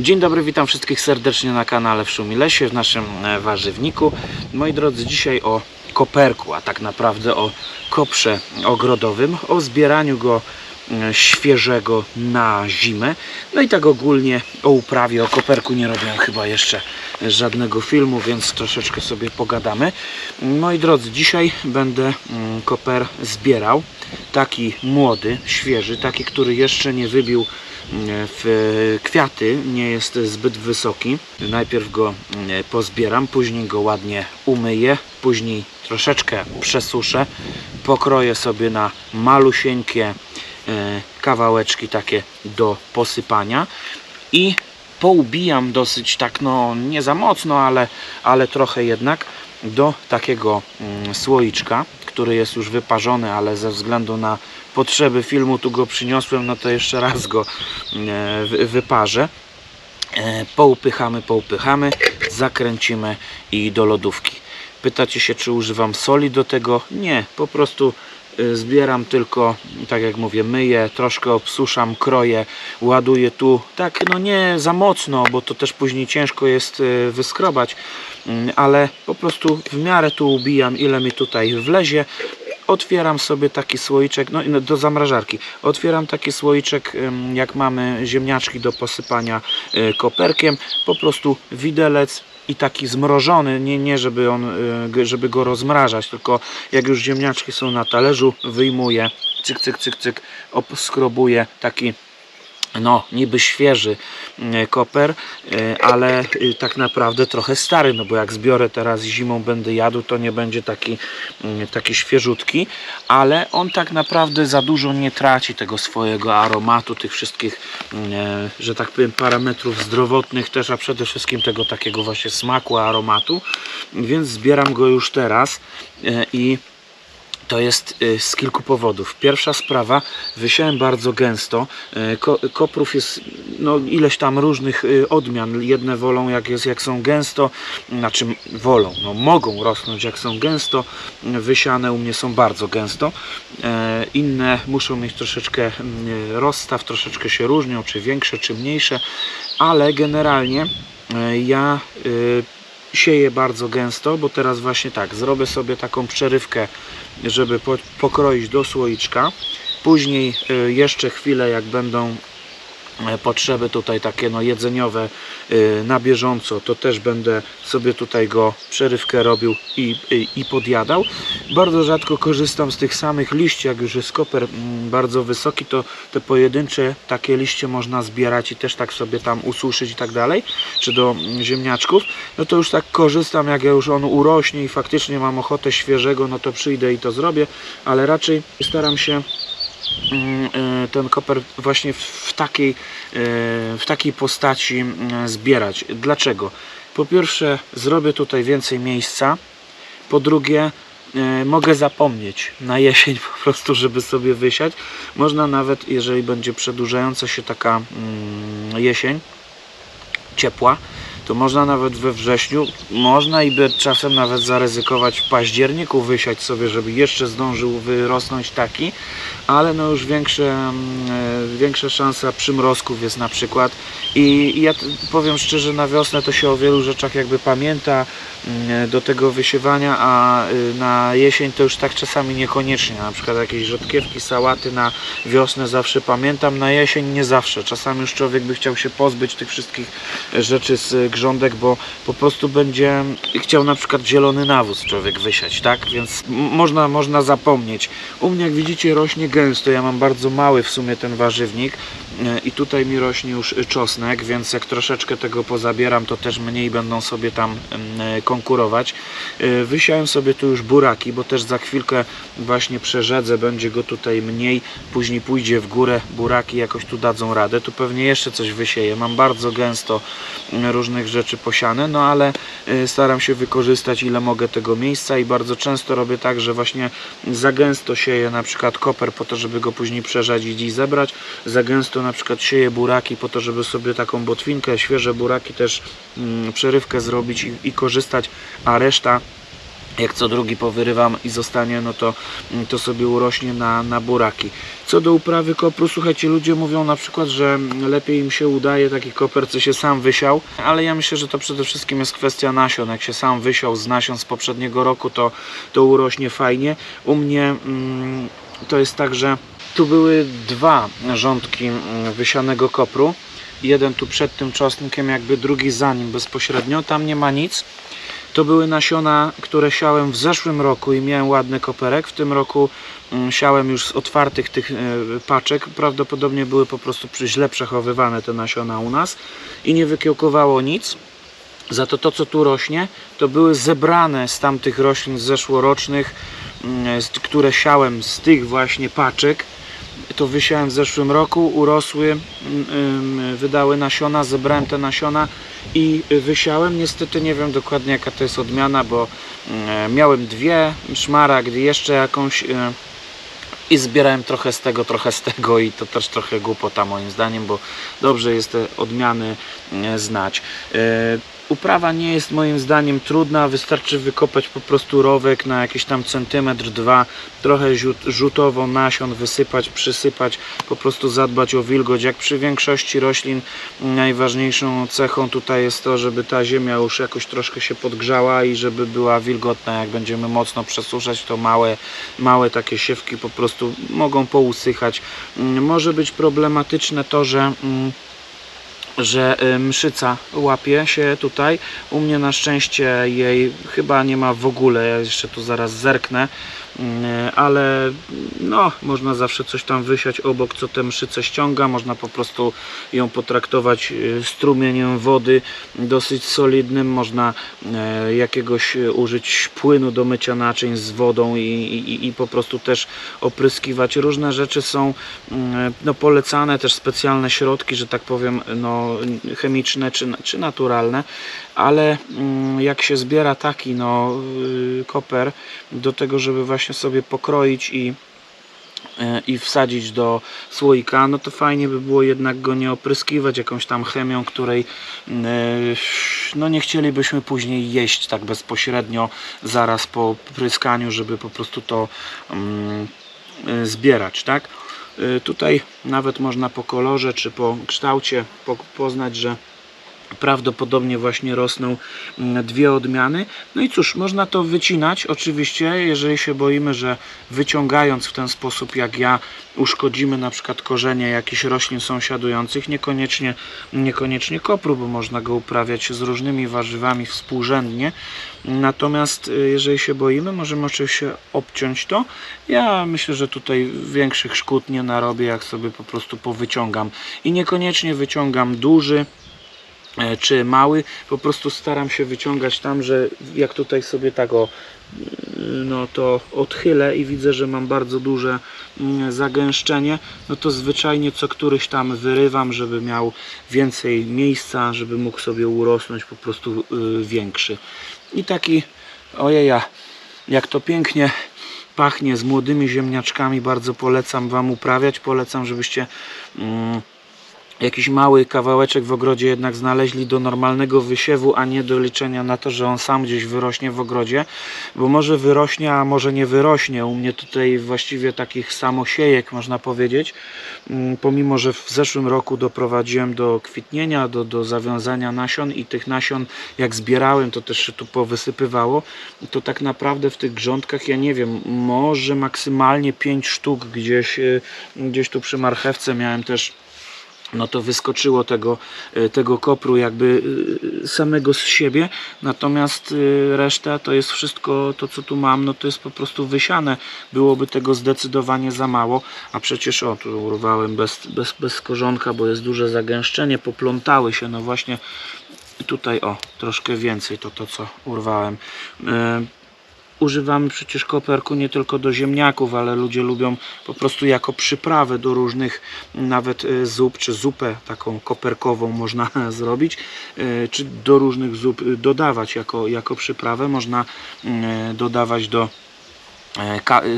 Dzień dobry, witam wszystkich serdecznie na kanale w Szumilesie, w naszym e, warzywniku. Moi drodzy, dzisiaj o koperku, a tak naprawdę o koprze ogrodowym, o zbieraniu go świeżego na zimę. No i tak ogólnie o uprawie, o koperku nie robiłem chyba jeszcze żadnego filmu, więc troszeczkę sobie pogadamy. Moi drodzy, dzisiaj będę mm, koper zbierał. Taki młody, świeży, taki, który jeszcze nie wybił w kwiaty, nie jest zbyt wysoki. Najpierw go mm, pozbieram, później go ładnie umyję, później troszeczkę przesuszę, pokroję sobie na malusieńkie e, kawałeczki takie do posypania i poubijam dosyć tak, no nie za mocno, ale, ale trochę jednak do takiego mm, słoiczka, który jest już wyparzony, ale ze względu na potrzeby filmu tu go przyniosłem, no to jeszcze raz go e, wy- wyparzę. E, Poupychamy, poupychamy, zakręcimy i do lodówki. Pytacie się, czy używam soli do tego? Nie, po prostu zbieram tylko, tak jak mówię, myję, troszkę obsuszam, kroję, ładuję tu, tak no nie za mocno, bo to też później ciężko jest y, wyskrobać, Mm, ale po prostu w miarę tu ubijam, ile mi tutaj wlezie. Otwieram sobie taki słoiczek, no do zamrażarki. Otwieram taki słoiczek, jak mamy ziemniaczki do posypania y, koperkiem. Po prostu widelec i taki zmrożony, nie, nie żeby, on, y, żeby go rozmrażać, tylko jak już ziemniaczki są na talerzu, wyjmuję, cyk, cyk, cyk, cyk, obskrobuję taki no niby świeży e, koper, e, ale e, tak naprawdę trochę stary, no bo jak zbiorę teraz zimą będę jadł, to nie będzie taki, mm, taki świeżutki, ale on tak naprawdę za dużo nie traci tego swojego aromatu, tych wszystkich, mm, że tak powiem, parametrów zdrowotnych też, a przede wszystkim tego takiego właśnie smaku, aromatu, więc zbieram go już teraz i to jest y, z kilku powodów. Pierwsza sprawa, wysiałem bardzo gęsto. Y, Ko koprów jest no, ileś tam różnych y, odmian. Jedne wolą jak, jest, jak są gęsto, znaczy wolą, no, mogą rosnąć jak są gęsto. Wysiane u mnie są bardzo gęsto. Inne muszą mieć troszeczkę rozstaw, troszeczkę się różnią, czy większe, czy mniejsze, ale generalnie ja sieję bardzo gęsto, bo teraz właśnie tak, zrobię sobie taką przerywkę, żeby po, pokroić do słoiczka. Później y, jeszcze chwilę, jak będą potrzeby tutaj takie no jedzeniowe y, na bieżąco, to też będę sobie tutaj go przerywkę robił i, i, i podjadał. Bardzo rzadko korzystam z tych samych liści, jak już jest koper mm, bardzo wysoki, to te pojedyncze takie liście można zbierać i też tak sobie tam ususzyć i tak dalej, czy do mm, ziemniaczków, no to już tak korzystam, jak ja już on urośnie i faktycznie mam ochotę świeżego, no to przyjdę i to zrobię, ale raczej staram się e, ten koper właśnie w- takiej, e, w takiej postaci zbierać. Dlaczego? Po pierwsze zrobię tutaj więcej miejsca, po drugie e, mogę zapomnieć na jesień po prostu, żeby sobie wysiać. Można nawet, jeżeli będzie przedłużająca się taka mm, jesień, ciepła, to można nawet we wrześniu, można i by czasem nawet zaryzykować w październiku wysiać sobie, żeby jeszcze zdążył wyrosnąć taki, ale no już większe, mm, e, większa szansa przymrozków jest na przykład. I ja t- powiem szczerze, na wiosnę to się o wielu rzeczach jakby pamięta do tego wysiewania, a y, na jesień to już tak czasami niekoniecznie, na przykład jakieś rzodkiewki, sałaty na wiosnę zawsze pamiętam, na jesień nie zawsze, czasami już człowiek by chciał się pozbyć tych wszystkich rzeczy z grządek, bo po prostu będzie chciał na przykład zielony nawóz człowiek wysiać, tak, więc można, można zapomnieć. U mnie jak widzicie rośnie gęsto, ja mam bardzo mały w sumie ten warzywnik i tutaj mi rośnie już czosnek, więc jak troszeczkę tego pozabieram, to też mniej będą sobie tam mm, konkurować. Y, Wysiałem sobie tu już buraki, bo też za chwilkę właśnie przerzedzę, będzie go tutaj mniej, później pójdzie w górę, buraki jakoś tu dadzą radę, tu pewnie jeszcze coś wysieję, mam bardzo gęsto różnych rzeczy posiane, no ale staram się wykorzystać ile mogę tego miejsca i bardzo często robię tak, że właśnie za gęsto sieję na przykład koper po to, żeby go później przerzedzić i zebrać, za gęsto na przykład sieję buraki po to, żeby sobie taką botwinkę, świeże buraki też mm, przerywkę zrobić i, i korzystać, a reszta jak co drugi powyrywam i zostanie, no to, to sobie urośnie na, na buraki. Co do uprawy kopru, słuchajcie, ludzie mówią na przykład, że lepiej im się udaje taki koper, co się sam wysiał, ale ja myślę, że to przede wszystkim jest kwestia nasion. Jak się sam wysiał z nasion z poprzedniego roku, to, to urośnie fajnie. U mnie mm, to jest tak, że tu były dwa rządki mm, wysianego kopru. Jeden tu przed tym czosnkiem, jakby drugi za nim bezpośrednio. Tam nie ma nic. To były nasiona, które siałem w zeszłym roku i miałem ładny koperek. W tym roku mm, siałem już z otwartych tych e, paczek. Prawdopodobnie były po prostu źle przechowywane te nasiona u nas i nie wykiełkowało nic. Za to to, co tu rośnie, to były zebrane z tamtych roślin zeszłorocznych, mm, które siałem z tych właśnie paczek. To wysiałem w zeszłym roku, urosły, mm, ym, wydały nasiona, zebrałem te nasiona i wysiałem. Niestety nie wiem dokładnie jaka to jest odmiana, bo mm, miałem dwie, szmaragd i jeszcze jakąś y, i zbierałem trochę z tego, trochę z tego i to też trochę głupota moim zdaniem, bo dobrze jest te odmiany znać. Uprawa nie jest moim zdaniem trudna, wystarczy wykopać po prostu rowek na jakiś tam centymetr, dwa, trochę ziut, rzutową nasion wysypać, przysypać, po prostu zadbać o wilgoć. Jak przy większości roślin najważniejszą cechą tutaj jest to, żeby ta ziemia już jakoś troszkę się podgrzała i żeby była wilgotna. Jak będziemy mocno przesuszać, to małe, małe takie siewki po prostu mogą pousychać. Mm, Może być problematyczne to, że mm, że y, mszyca łapie się tutaj. U mnie na szczęście jej chyba nie ma w ogóle. Ja jeszcze tu zaraz zerknę. Mm, Ale no, można zawsze coś tam wysiać obok, co tę mszycę ściąga. Można po prostu ją potraktować y, strumieniem wody dosyć solidnym. Można e, jakiegoś użyć płynu do mycia naczyń z wodą i, i, i po prostu też opryskiwać. Różne rzeczy są mm, no, polecane, też specjalne środki, że tak powiem, no, chemiczne czy, czy naturalne, ale mm, jak się zbiera taki no, y, koper do tego, żeby właśnie sobie pokroić i e, i wsadzić do słoika, no to fajnie by było jednak go nie opryskiwać jakąś tam chemią, której e, no nie chcielibyśmy później jeść tak bezpośrednio zaraz po pryskaniu, żeby po prostu to mm, e, zbierać, tak? Tutaj nawet można po kolorze czy po kształcie po, poznać, że prawdopodobnie właśnie rosną mm, dwie odmiany. No i cóż, można to wycinać oczywiście, jeżeli się boimy, że wyciągając w ten sposób jak ja uszkodzimy na przykład korzenie jakichś roślin sąsiadujących, niekoniecznie, niekoniecznie kopru, bo można go uprawiać z różnymi warzywami współrzędnie. Natomiast y, jeżeli się boimy, możemy oczywiście obciąć to. Ja myślę, że tutaj większych szkód nie narobię, jak sobie po prostu powyciągam. I niekoniecznie wyciągam duży, czy mały, po prostu staram się wyciągać tam, że jak tutaj sobie tak o no to odchylę i widzę, że mam bardzo duże mm, zagęszczenie, no to zwyczajnie co któryś tam wyrywam, żeby miał więcej miejsca, żeby mógł sobie urosnąć po prostu y, większy. I taki, ojeja, jak to pięknie pachnie z młodymi ziemniaczkami, bardzo polecam Wam uprawiać, polecam, żebyście mm, jakiś mały kawałeczek w ogrodzie jednak znaleźli do normalnego wysiewu, a nie do liczenia na to, że on sam gdzieś wyrośnie w ogrodzie, bo może wyrośnie, a może nie wyrośnie. U mnie tutaj właściwie takich samosiejek można powiedzieć, Mm, pomimo, że w zeszłym roku doprowadziłem do kwitnienia, do, do zawiązania nasion i tych nasion jak zbierałem, to też się tu powysypywało, to tak naprawdę w tych grządkach, ja nie wiem, może maksymalnie 5 sztuk gdzieś, y, gdzieś tu przy marchewce miałem też no to wyskoczyło tego, e, tego kopru jakby e, samego z siebie, natomiast e, reszta to jest wszystko, to co tu mam, no to jest po prostu wysiane, byłoby tego zdecydowanie za mało, a przecież o, tu urwałem bez, bez, bez korzonka, bo jest duże zagęszczenie, poplątały się, no właśnie tutaj o, troszkę więcej to to co urwałem. Używamy przecież koperku nie tylko do ziemniaków, ale ludzie lubią po prostu jako przyprawę do różnych nawet e, zup, czy zupę taką koperkową można zrobić, e, czy do różnych zup e, dodawać jako, jako przyprawę. Można mm, dodawać do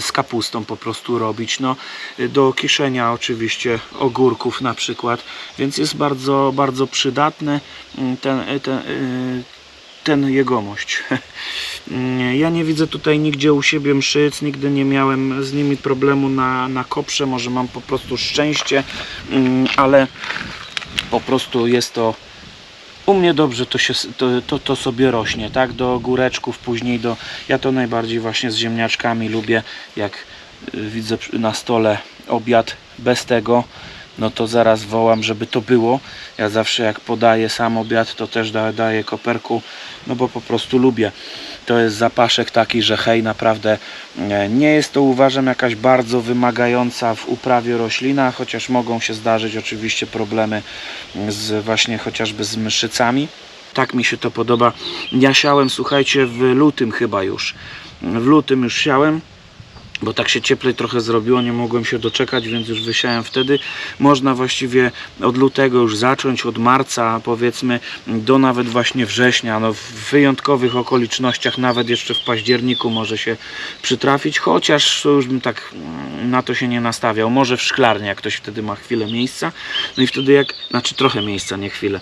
z kapustą po prostu robić. No, do kiszenia oczywiście ogórków na przykład, więc jest bardzo, bardzo przydatny mm, ten, ten, ten jegomość. Ja nie widzę tutaj nigdzie u siebie mszyc, nigdy nie miałem z nimi problemu na, na koprze, może mam po prostu szczęście, mm, ale po prostu jest to u mnie dobrze to, się, to, to, to sobie rośnie, tak? Do góreczków, później do. Ja to najbardziej właśnie z ziemniaczkami lubię. Jak y, widzę na stole obiad bez tego, no to zaraz wołam, żeby to było. Ja zawsze jak podaję sam obiad, to też da, daję koperku, no bo po prostu lubię. To jest zapaszek taki, że hej, naprawdę e, nie jest to uważam jakaś bardzo wymagająca w uprawie roślina, chociaż mogą się zdarzyć oczywiście problemy z właśnie chociażby z mszycami. Tak mi się to podoba. Ja siałem, słuchajcie, w lutym chyba już. W lutym już siałem bo tak się cieplej trochę zrobiło, nie mogłem się doczekać, więc już wysiałem wtedy. Można właściwie od lutego już zacząć, od marca powiedzmy do nawet właśnie września. No, w wyjątkowych okolicznościach, nawet jeszcze w październiku może się przytrafić, chociaż już bym tak mm, na to się nie nastawiał. Może w szklarni, jak ktoś wtedy ma chwilę miejsca. No i wtedy jak, znaczy trochę miejsca, nie chwilę.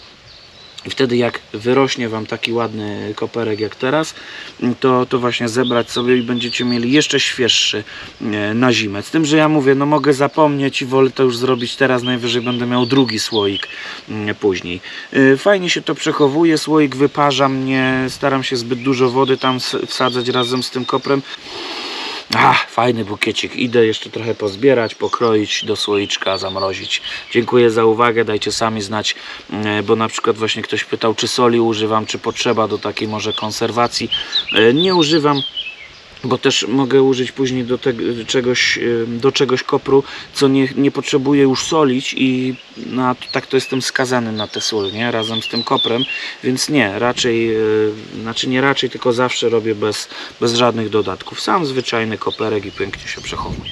I wtedy jak wyrośnie Wam taki ładny koperek jak teraz, to, to właśnie zebrać sobie i będziecie mieli jeszcze świeższy e, na zimę. Z tym, że ja mówię, no mogę zapomnieć i wolę to już zrobić teraz, najwyżej będę miał drugi słoik mm, później. E, Fajnie się to przechowuje, słoik wyparzam, nie staram się zbyt dużo wody tam wsadzać razem z tym koprem. Fajny bukiecik. Idę jeszcze trochę pozbierać, pokroić do słoiczka, zamrozić. Dziękuję za uwagę. Dajcie sami znać, e, bo na przykład właśnie ktoś pytał, czy soli używam, czy potrzeba do takiej może konserwacji. E, Nie używam. Bo też mogę użyć później do tego, czegoś, do czegoś kopru, co nie, nie potrzebuję już solić i na, tak to jestem skazany na tę sól, nie? Razem z tym koprem, więc nie, raczej, e, znaczy nie raczej, tylko zawsze robię bez, bez żadnych dodatków. Sam zwyczajny koperek i pięknie się przechowuje.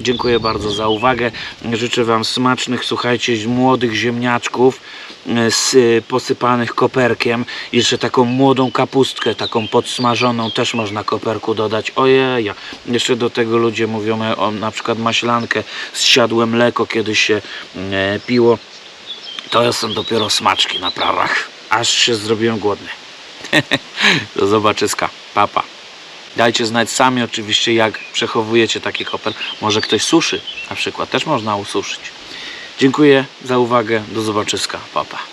Dziękuję bardzo za uwagę. Życzę Wam smacznych, słuchajcie, młodych ziemniaczków z, e, posypanych koperkiem. Jeszcze taką młodą kapustkę, taką podsmażoną też można koperku dodać. Ojej, jeszcze do tego ludzie mówią e, o na przykład maślankę z siadłe mleko kiedyś się e, piło. To są dopiero smaczki na prawach. Aż się zrobiłem głodny. Do zobaczyska. Papa. Dajcie znać sami oczywiście jak przechowujecie taki koper. Może ktoś suszy na przykład. Też można ususzyć. Dziękuję za uwagę. Do zobaczyska. Papa.